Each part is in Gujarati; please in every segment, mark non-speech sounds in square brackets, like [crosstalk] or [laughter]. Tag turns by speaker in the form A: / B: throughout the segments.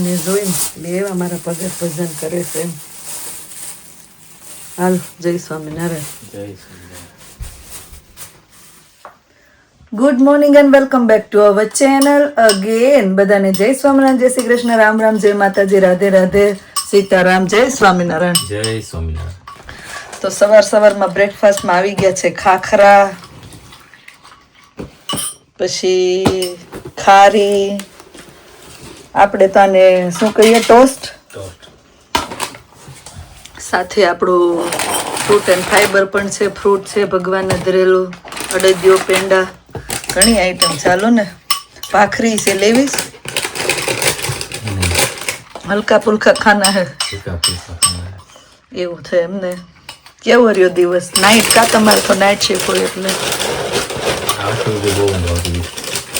A: બધાને જોઈને બે અમારા પગે ભજન કરે છે. એમ હાલ જય સ્વામિનારાયણ.
B: જય
A: good morning and welcome back to our channel again બધાને જય સ્વામિનારાયણ જય શ્રી કૃષ્ણ રામ રામ જય માતાજી રાધે રાધે સીતારામ જય સ્વામિનારાયણ.
B: જય સ્વામિનારાયણ.
A: તો સવાર સવારમાં બ્રેકફાસ્ટમાં આવી ગયા છે ખાખરા પછી ખારી આપણે તને શું કહીએ ટોસ્ટ
B: ટોસ્ટ
A: સાથે આપણું ફ્રૂટ એન્ડ ફાઈબર પણ છે ફ્રૂટ છે ભગવાનને ધરેલું અડદિયો પેંડા ઘણી આઈટમ ચાલો ને ભાખરી છે લેવીશ? હલકા ફુલકા ખાના હે. એવું થાય એમને. કેવો રહ્યો દિવસ? નાઇટ કા તમારે તો નાઇટ શિફ્ટ હોય એટલે.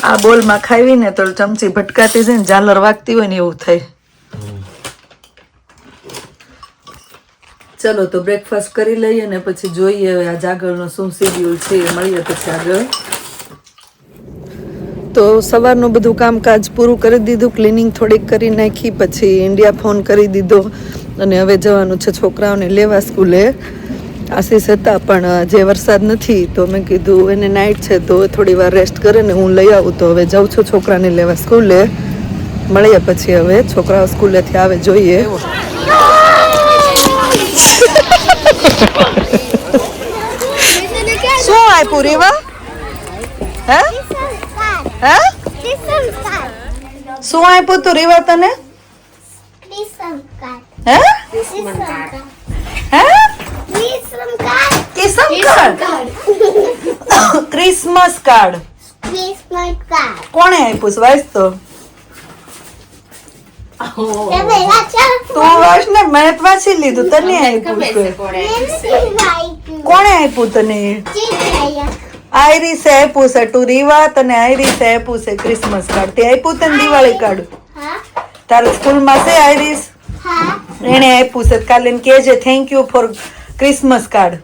A: આ બોલમાં ખાવી ને તો ચમચી ભટકાતી જાય ને ઝાલર વાગતી હોય ને એવું થાય. ચલો તો બ્રેકફાસ્ટ કરી લઈએ ને પછી જોઈએ હવે આજ આગળનો શું શેડ્યુલ છે એ મળીએ પછી આગળ. તો સવારનું બધું કામકાજ પૂરું કરી દીધું ક્લિનિંગ થોડીક કરી નાખી, પછી ઇન્ડિયા ફોન કરી દીધો અને હવે જવાનું છે છોકરાઓને લેવા સ્કૂલે. આશીષ હતા પણ જે વરસાદ નથી તો મેં કીધું એને નાઇટ છે તો થોડી વાર રેસ્ટ કરે ને હું લઈ આવું. તો હવે જાઉં છું છોકરાને લેવા સ્કૂલે. મળીએ પછી હવે છોકરાઓ સ્કૂલેથી આવે જોઈએ. શું આપ્યું રેવા હે? હે? શું આપ્યું તું રેવા તને? હે? હે? કિસમ [coughs] કાર્ડ. Christmas card. કોણે આપ્યું છે? વાંચ તો. તું વાંચ ને મેં વાંચી લીધું તને આપ્યું છે. કોણે આપ્યું તને? આઈરીસે આપ્યું છે તું રીવા તને આઈરીસે આપ્યું છે ક્રિસમસ કાર્ડ. તે આપ્યું તને દિવાળી કાર્ડ? તારા સ્કૂલમાં છે આઈરીસ? એને આપ્યું છે કાલે કેજે thank you for Christmas card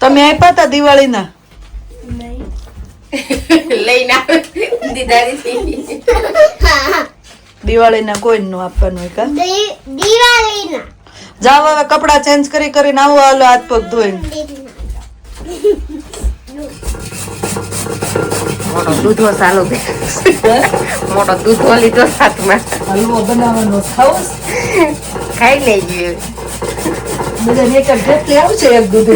A: તમે આપ્યા હતા દિવાળીના? દિવાળીના કોઈ નું આપવાનું હોય કા?
C: દિવાળીના.
A: જાઓ હવે કપડા ચેન્જ કરી કરીને આવો હાલો હાથ પગ ધોઈને.
D: મોટો દૂધો સાલો મોટો દૂધો લીધો સાથમાં
A: હલવો બનાવવાનો ખાવું
D: ખાઈ લેજે.
A: બધા એક ઢેફલી આવશે એક દૂધ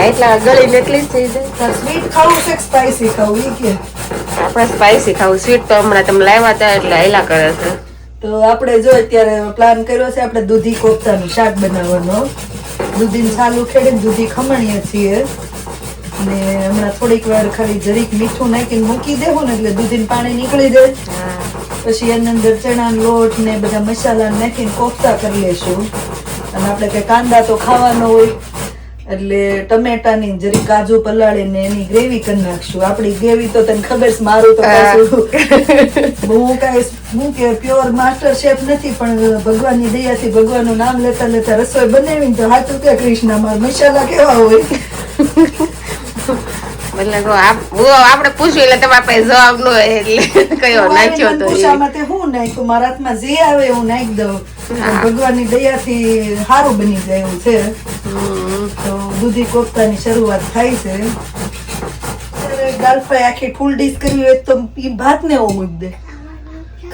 D: એટલા ગળી એટલી જ થઈ જાય.
A: સ્વીટ ખાવું છે સ્પાઈસી ખાવું? ઈ કે.
D: આપણે સ્પાઈસી ખાવું. સ્વીટ તો હમણાં તમે લાવ્યા હતા એટલે હેલા કરે છે.
A: તો આપણે જો અત્યારે પ્લાન કર્યો છે આપણે દૂધી કોફતાનું શાક બનાવવાનો દૂધીને છાલ ઉખેડીને દૂધી ખમણીએ છીએ. ને હમણાં થોડીક વાર ખાલી જરીક મીઠું નાખીને મૂકી દેવું ને એટલે દૂધીને પાણી નીકળી જાય. પછી એની અંદર ચણાનો લોટ ને બધા મસાલા નાખીને કોફતા કરી લેશું. અને આપણે કઈ કાંદા તો ખાવાનો હોય એટલે ટમેટાની જરી કાજુ પલાળીને એની ગ્રેવી કરી નાખશું. આપણી ગ્રેવી તો તને ખબર છે મારું તો હું. કાંઈ હું કે પ્યોર માસ્ટર શેફ નથી પણ ભગવાનની દયાથી ભગવાનનું નામ લેતા લેતા રસોઈ બનાવીને તો હાથ રૂપિયા કૃષ્ણ માર મસાલા કેવા હોય?
D: એટલે તો આપ આપણે પૂછ્યું એટલે તમારા પાસે જવાબ નો એટલે [laughs] કયો નાખ્યો તો.
A: પૂછામાં તે હું નાખ્યું? મારા હાથમાં જે આવે એવું નાખી દઉં. ભગવાનની દયાથી સારું બની જાય એવું છે. તો દૂધી કોફતાની શરૂઆત થાય છે. દાળ ફ્રાય આખી ફૂલ ડીશ કરવી હોય તો એ ભાત ને એવું મૂકી દે.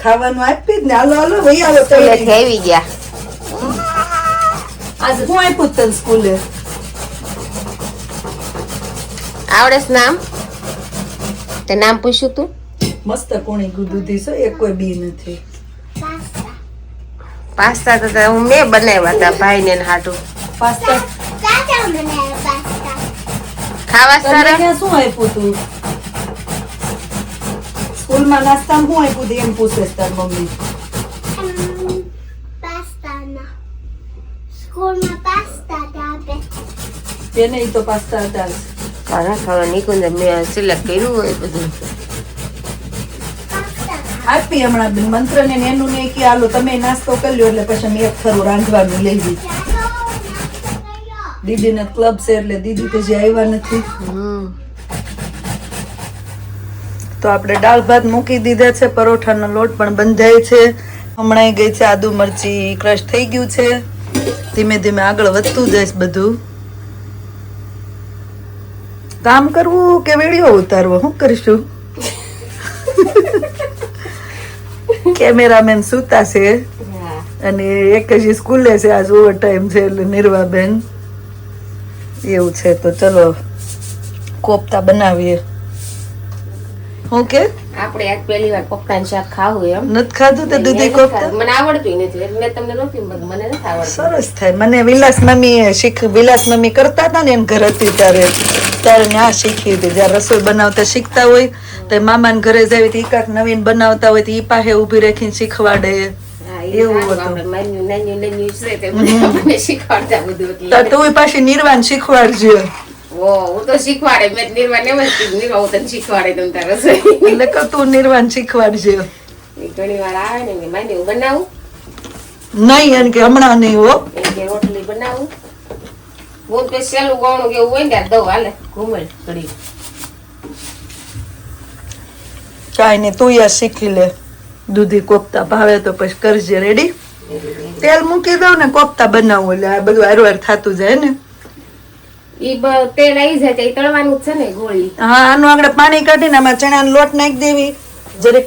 A: ખાવાનું આપી જ ને. હાલો હાલો વહી આવો તો
D: આવી ગયા.
A: આજે હું આપ્યું તને સ્કૂલે?
D: આવડે છે નામ? તે નામ પૂછ્યું તું?
A: મસ્ત કોણી દૂધી છે એક કોઈ બી નથી.
D: પાસ્તા. તો હું મેં બનાવ્યા હતા ભાઈને ને હાટું.
A: પાસ્તા.
D: ખાવા સારા?
A: શું આપ્યું તું? સ્કૂલમાં નાસ્તા શું આપ્યું તું? એમ પૂછે તાર મમ્મી.
C: પાસ્તા તો આપે.
A: એને તો પાસ્તા હતા.
D: ખરા ખબર નિકુંજ મેં સિલેક્ટ કર્યું હોય બધું.
A: આપી હમણાં મંત્ર ને એનું ને કે હાલો તમે નાસ્તો કરી લ્યો એટલે પછી એક ખરું રાંધવાનું લઈ લીધું. દીદીને ક્લબ છે એટલે દીદી તો જે આવ્યા નથી. તો આપણે દાળ ભાત મૂકી દીધા છે પરોઠાનો લોટ પણ બંધાય છે. હમણાં ગઈ છે આદુ મરચી ક્રશ થઈ ગયું છે. ધીમે ધીમે આગળ વધતું જઈશ બધું. કામ કરવું કે વીડિયો ઉતારવો? શું કરીશું? કેમેરામેન સુતા છે. અને એક જ સ્કૂલે છે આજ ઓવર ટાઈમ છે એટલે નિર્વાબેન. એવું છે તો ચલો કોફતા બનાવીએ. હું કે?
D: આપણે આજ પહેલી વાર પપ્પાનું શાક ખાવું એમ.
A: નથી ખાધું તો દૂધી કોફતા
D: મને આવડતું નથી. એટલે મેં તમને નહોતી મને નથી આવડતું.
A: સરસ થાય. મને વિલાસ મમ્મી શીખ વિલાસ મમ્મી કરતા હતા ને એમ ઘર હતી ત્યારે. ત્યારે આ શીખી હતી. જ્યારે રસોઈ બનાવતા શીખતા હોય તો મામાને ઘરે જાય તો ઈ કાંઈક નવીન બનાવતા હોય તો એ પાસે ઊભી રાખીને શીખવાડે. એવું. હતું.
D: તે
A: તો પાછી નિર્વાણ શીખવાડજો.
D: હું તો શીખવાડે. મેં નિર્વાણ એમ જ નિર્વાણ હું તને શીખવાડે તમ તાર રસોઈ
A: એટલે તું નિર્વાણ શીખવાડજો.
D: ઘણી વાર આવે ને માની હું બનાવું.
A: નહીં એમ કે હમણાં નહીં હો.
D: એમ કે રોટલી બનાવું. હું તો સહેલું ગૌણું કે હોય ને દઉં હાલે. ઘૂમડ ઘડી
A: કાંઈ નહીં તું યાર શીખી લે. દૂધી કોફતા ભાવે તો પછી કરજે રેડી તેલ મૂકી દઉં ને કોફતા બનાવું એટલે આ બધું હારવાર થતું જાય ને.
D: તેલ આવી જાય તો તળવાનું છે ને ગોળી.
A: હા આનું પાણી કાઢીને આમાં ચણાનો લોટ નાખી દેવી.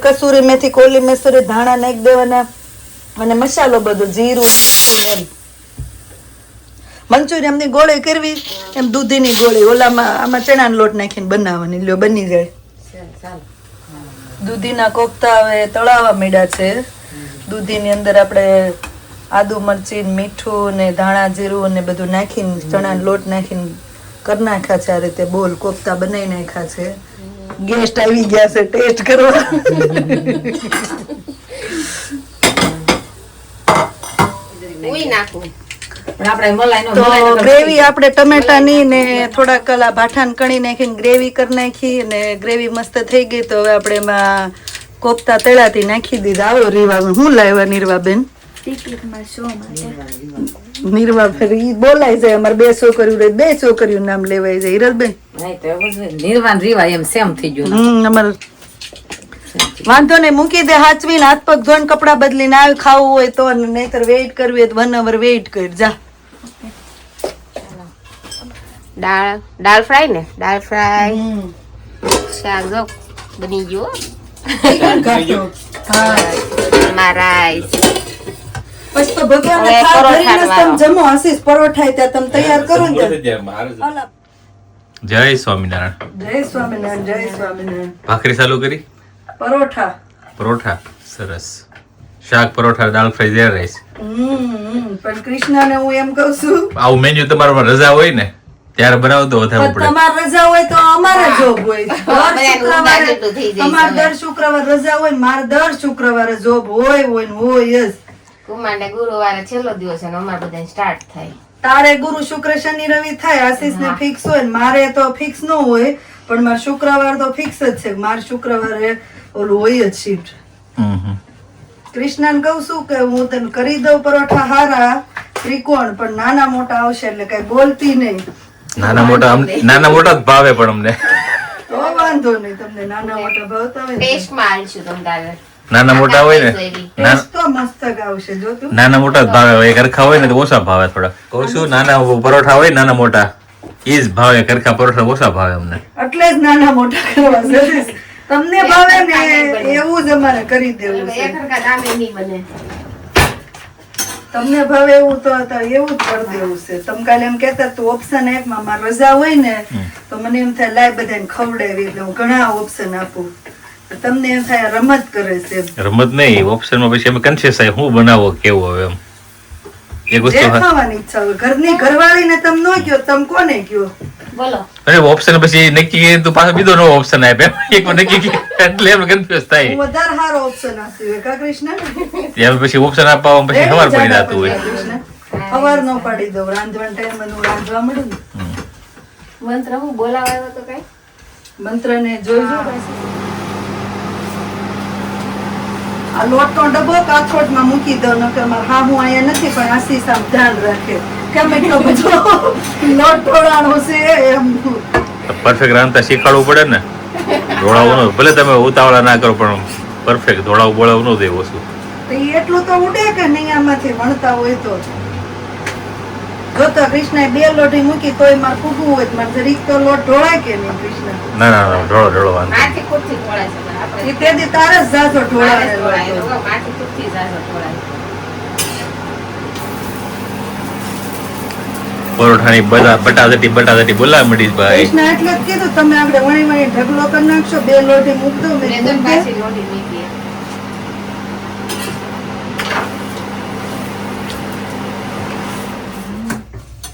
A: કસૂરી મેથી કોલી મેસૂરી ધાણા નાખી દેવાના. અને મસાલો બધો જીરું એમ. મંચુરિયમની ગોળી કરવી. એમ દૂધીની ગોળી. ઓલામાં આમાં ચણાનો લોટ નાખીને બનાવવાની. લ્યો બની જાય. દૂધીના કોફતા હવે તળાવા મીડા છે. દૂધીની અંદર આપણે આદુ મરચી ને મીઠું ને ધાણા જીરું ને બધું નાખીને ચણા લોટ નાખીને કરી નાખ્યા છે આ રીતે બોલ કોફતા બનાવી નાખ્યા છે. ગેસ્ટ આવી ગયા છે ટેસ્ટ કરવા. તો ગ્રેવી આપણે ટમેટાની ને થોડા કલા ભાઠાન કણી નાખીને ગ્રેવી કરી નાખી અને ગ્રેવી મસ્ત થઈ ગઈ તો હવે આપણે એમાં કોફતા તળાતી નાખી દીધા. આવો રીવા હું લાવ્યા નિર્વા ફરી બોલાય જાય અમારે બે છોકરીઓ રહે બે છોકરીઓ નામ લેવાય જાય હિરલબેન.
E: નિર્વાણ રીવા એમ સેમ થઈ ગયું.
A: હમ અમારે વાંધો નહીં મૂકી દે હાચવીને હાથ પગ ધોઈને કપડા બદલીને આવી ખાવું હોય તો નહીતર વેઇટ કરવી હોય તો વન અવર વેઇટ કર જા.
D: દાળ દાળ ફ્રાય ને? દાળ ફ્રાય શાક જો બની ગયો [laughs]
A: હા.
D: એમાં રાઈસ
A: પછી તો ભગવાન જમો હસીશ પરોઠા ત્યાં તમે તૈયાર કરો ને
B: જય સ્વામિનારાયણ.
A: જય સ્વામિનારાયણ જય સ્વામિનારાયણ.
B: ભાખરી ચાલુ કરી?
A: પરોઠા.
B: પરોઠા? સરસ. શાક પરોઠા દાળ ફ્રાય જય રાઈસ.
A: પણ કૃષ્ણને હું એમ કઉ છું
B: આવું મેન્યુ તમારામાં રજા હોય ને ત્યારે બનાવ તો વધારે પડે
A: તમાર રજા હોય તો અમારે જોબ હોય. દર શુક્રવારે
D: હવે.
A: દર શુક્રવાર રજા હોય મારે દર શુક્રવારે જોબ હોય હોય ને હોય જ.
D: કુમાર ને ગુરુવારે છેલ્લો દિવસ અને અમારે બધા સ્ટાર્ટ થાય.
A: તારે ગુરુ શુક્ર શનિ રવિ થાય આશીષ ને ફિક્સ હોય ને મારે તો ફિક્સ ન હોય પણ મારે શુક્રવાર તો ફિક્સ જ છે. મારે શુક્રવારે ઓલું હોય જ શિફ્ટ.
B: હમ હમ.
A: કૃષ્ણને કહું છું કે હું તને કરી દઉં પરોઠા હારા ત્રિકોણ પણ નાના મોટા આવશે એટલે કઈ બોલતી નહીં.
B: નાના મોટા નાના મોટા જ ભાવે પણ અમને.
A: તો વાંધો નહીં તમને નાના મોટા ભાવતા હોય ને
D: ટેસ્ટમાં આલશું તમ તારે.
B: નાના મોટા હોય ને નાના મોટા જ ભાવે હોય કરખા હોય ને તો ઓછા ભાવે થોડા. કહું છું નાના પરોઠા હોય નાના મોટા એ જ ભાવે કરખા પરોઠા ઓછા ભાવે અમને.
A: એટલે જ નાના મોટા કરવા તમને ભાવે ને એવું જ અમારે કરી દેવું છે. તમને ભાવે એવું તો તો એવું જ કરી દેવું છે. તમે કાલે એમ કેતા તું ઓપ્શન એક માં મારે રજા હોય ને તો મને એમ થાય લાય બધાને ખવડાવી એટલે હું ઘણા ઓપ્શન આપું. તમને એમ થાય રમત કરે છે
B: રમત નહીં ઓપ્શનમાં પછી અમે કન્ફ્યુઝ થાય હું બનાવો કેવું હવે એમ. એક વસ્તુ
A: ખાવાની ઈચ્છા હોય. ઘરની ઘરવાળીને તમે ન કયો તમે કોને કયો
D: બોલો.
B: અરે ઓપ્શન પછી નક્કી પાછો બીજો નો ઓપ્શન આપે. એક વાર નક્કી એટલે એમ કન્ફ્યુઝ થાય.
A: વધારે સારો ઓપ્શન આપતી કા કૃષ્ણ?
B: ત્યાં પછી ઓપ્શન આપવામાં પછી ખબર પડી જતું હોય.
A: નો પાડી દઉં રાંધવાના ટાઈમ રાંધવા
D: મંત્ર હું તો કઈ?
A: જોઈજો. પાછું. આ લોટનો ડબ્બો કાથોડમાં મૂકી દઉં નકર મારે હા હું અહીંયા નથી પણ આશીષ આમ ધ્યાન રાખે. કેમ એટલો બધો લોટ ઢોળાણો છે એમ.
B: પરફેક્ટ રાંધતા શીખવાડવું પડે ને? ધોળાવું ન ભલે તમે ઉતાવળા ના કરો પણ પરફેક્ટ ધોળાવું બોળાવું ન દે
A: તો ઈ એટલું તો ઉડે કે નહીં આમાંથી વણતા હોય તો? જો તો કૃષ્ણએ બે લોટી મૂકી તોય માર ફૂગવું હોય તો મારે જરીક તો લોટ ઢોળાય કે નહીં કૃષ્ણ?
B: ના ના ના ઢોળો ઢોળો વાંધો
A: એ તે દી તારે જ જાજો
D: ઢોળાય
B: પરોઠાની બધા બટાદટી બોલા મડીશ ભાઈ
A: કૃષ્ણ એટલે જ કીધું તમે આપણે વણી વણી ઢગલો કરી નાખશો બે લોટી મૂક દો મેં
D: મેં તો પાછી લોટી મૂકી.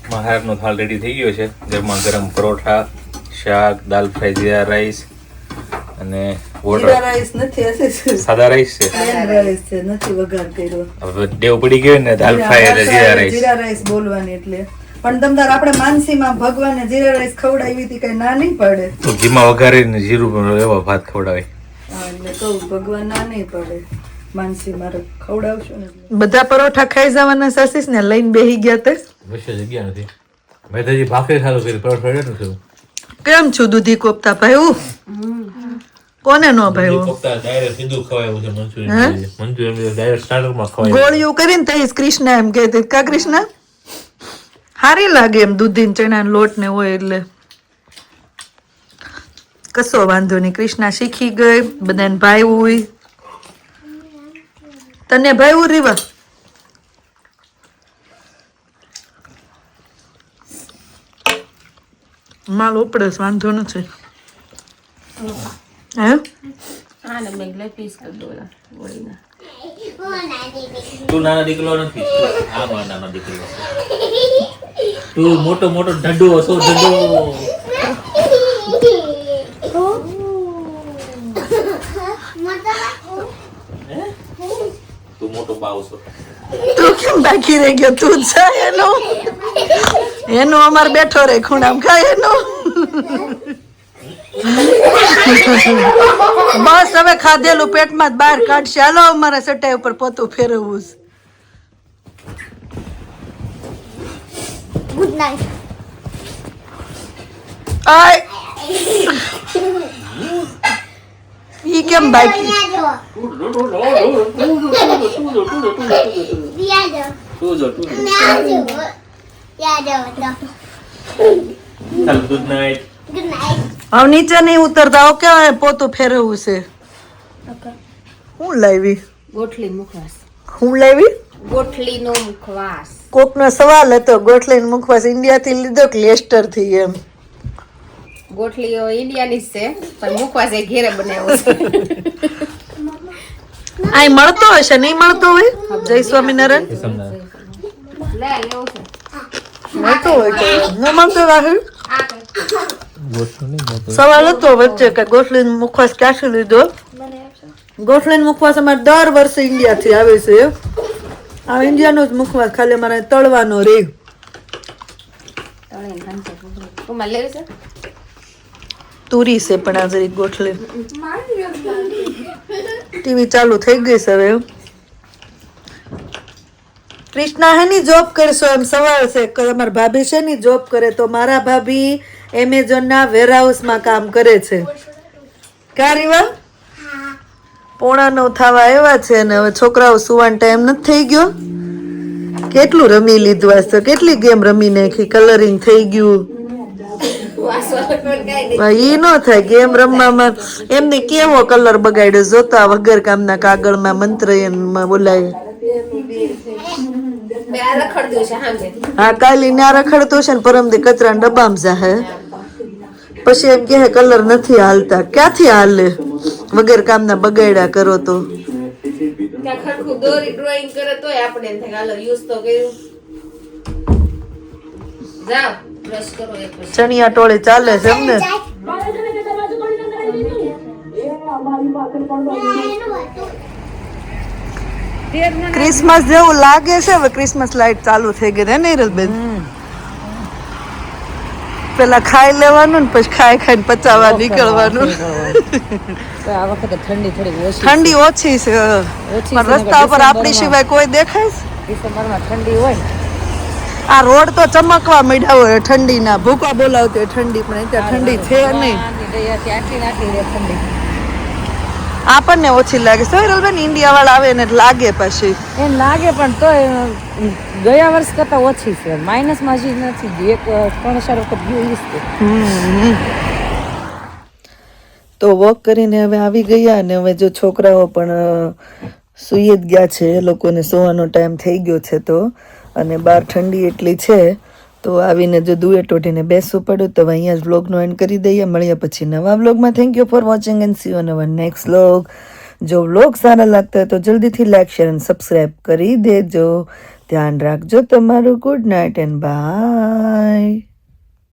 B: મહારાજનો થાળ રેડી થઈ ગયો છે. ગરમા ગરમ પરોઠા શાક દાલ ફ્રાય જીરા રાઈસ અને
A: જીરા રાઈસ નથી
B: સાદા રાઈસ છે
A: રાઈસ છે નથી વઘાર કર્યો
B: હવે પડી ને દાલ ફ્રાય એટલે જીરા રાઈસ
A: જીરા રાઈસ બોલવાની એટલે પણ તમતાર આપણે માનસીમાં ભગવાને જીરા રાઈસ ખવડાવી હતી કઈ ના નહીં પડે
B: તો ઘીમાં વઘારીને જીરું એવા ભાત ખવડાવે
A: એટલે કહું ભગવાન ના નહીં પડે. માનસી મારે ખવડાવશો ને. બધા પરોઠા ખાઈ જવાના સાસીસ ને લઈને બેહી ગયા તે.
B: વિશે જગ્યા નથી. મેં ભાખરી ચાલુ કરી પરોઠા છું
A: કેમ છું દૂધી કોપતા ભાઈ કોને નો ભાઈ
B: ડાયરેક્ટ સીધું ખવાય છે મંચુરિયન મંચુરિયન ડાયરેક્ટ સ્ટાર્ટરમાં ખવાય.
A: ગોળીઓ કરીને તઈસ કૃષ્ણ એમ કે કા કૃષ્ણ? હારી લાગે એમ દૂધી ચણા લોટ ને હોય એટલે. કશો વાંધો નહીં. કૃષ્ણા શીખી ગઈ બધાને ભાઈ હોય. તને ભાઈ રીવા? માલ ઉપડે વાંધો નથી.
B: તું નાનો દીકરો નથી. આ મારો નાનો દીકરો. તું મોટો મોટો ઢડો છો ઢડો તું મોટો બાવ છો.
A: તું કેમ બાકી રહી ગયો? તું જ એનો. એનો અમાર બેઠો રે ખૂણામ. ખાય એનો. બસ હવે ખાધેલું પેટમાં જ બહાર કાઢશે. હાલો અમારા સટાઈ ઉપર પોતું ફેરવવું છે.
C: ગુડ નાઇટ
A: આય. [laughs] ઈ કેમ બાકી?
B: તું જો તું ચાલ ગુડ નાઇટ
C: Good night.
A: હવે નીચે નહીં ઉતરતા. હવે કે પોતું ફેરવવું છે? હું લાવી?
D: ગોઠલી મુખવાસ.
A: હું લાવી?
D: ગોઠલીનો મુખવાસ.
A: કોકનો સવાલ હતો ગોઠલીને મુખવાસ ઇન્ડિયાથી લીધો કે લેસ્ટરથી એમ?
D: ગોઠલીઓ ઇન્ડિયાની જ છે પણ મુખવાસ એ ઘેરે બનાવ્યો છે.
A: આ મળતો હશે નહીં મળતો હોય? જય સ્વામિનારાયણ. મળતો હોય ન મળતો રાહુલ સવાલ હતો વચ્ચે કે ગોસલીન મુખવાસ ક્યાંથી લીધો ગોસલીન મુખવાસ અમારે દર વર્ષે ઇન્ડિયાથી આવે છે આ ઇન્ડિયાનો જ મુખવાસ ખાલી અમારે તળવાનો રે તુરી છે પણ આ જરી ગોઠલી ટીવી ચાલુ થઈ ગઈ છે હવે કૃષ્ણા હેની જોબ કરશો એમ સવાલ છે. કે અમારા ભાભી છે ની જોબ કરે તો મારા ભાભી એમેઝોનના વેરહાઉસમાં કામ કરે છે. કા રીવા પોણા નવ થવા એવા છે અને હવે છોકરાઓ સુવાન ટાઈમ નથી થઈ ગયો. કેટલું રમી લીધું આજ તો? કેટલી ગેમ રમી નાખી કલરિંગ થઈ ગયું? ઈ નો થાય ગેમ રમવામાં એમને કેવો કલર બગાડ્યો? જોતા વગર કામના કાગળમાં મંત્ર બોલાય
D: મેં આ રખડ દઉં છે સાંજે
A: હા કાલી ના રખડતો છે ને પરમદી કચરા ડબ્બામાં જાહે. પછી એમ કે કલર નથી હાલતા. ક્યાંથી હાલે? વગર કામના બગાડ્યા કરો તો.
D: ડ્રોઈંગ કરે તોય આપણે એમ યુઝ તો કર્યું. પછી.
A: ચણિયા ટોળે ચાલે છે એમને? ક્રિસમસ જેવું લાગે છે હવે ક્રિસમસ લાઈટ ચાલુ થઈ ગઈ ને નીરલબેન પેલા ખાઈ લેવાનું ને પછી ખાઈ ખાઈને પચાવવા નીકળવાનું.
E: આ વખતે ઠંડી થોડી ઓછી
A: ઠંડી ઓછી છે. પણ રસ્તા ઉપર આપણી સિવાય કોઈ દેખાય છે?
E: ડિસેમ્બરમાં ઠંડી હોય
A: આ રોડ તો ચમકવા મળ્યા હોય ઠંડીના. ભૂકા બોલાવતી હોય ઠંડી પણ અત્યારે ઠંડી છે નહીં
E: ગઈ હતી આટલી ને આટલી રે ઠંડી
A: આપણને ઓછી લાગે સોયરલબેન ઇન્ડિયા વાળા આવે ને લાગે પછી.
E: એમ લાગે પણ તોય ગયા વર્ષ કરતાં ઓછી છે. માઇનસમાં હજી નથી. એક ત્રણ ચાર વખત ગયું તો
A: વોક કરીને હવે આવી ગયા અને હવે જો છોકરાઓ પણ સુઈ જ ગયા છે. એ લોકોને સોવાનો ટાઈમ થઈ ગયો છે તો. અને બહાર ઠંડી એટલી છે તો આવીને જો દુએ ટોટીને બેસવું પડ્યું, તો અહીંયા જ વ્લોગનો એન્ડ કરી દઈએ. મળ્યા પછી નવા વ્લોગમાં. Thank you for watching and see you our next vlog જો વ્લોગ સારા લાગતા હોય તો જલ્દીથી લાઈક શેર અને સબસ્ક્રાઈબ કરી દેજો. ધ્યાન રાખજો તમારું. Good night and by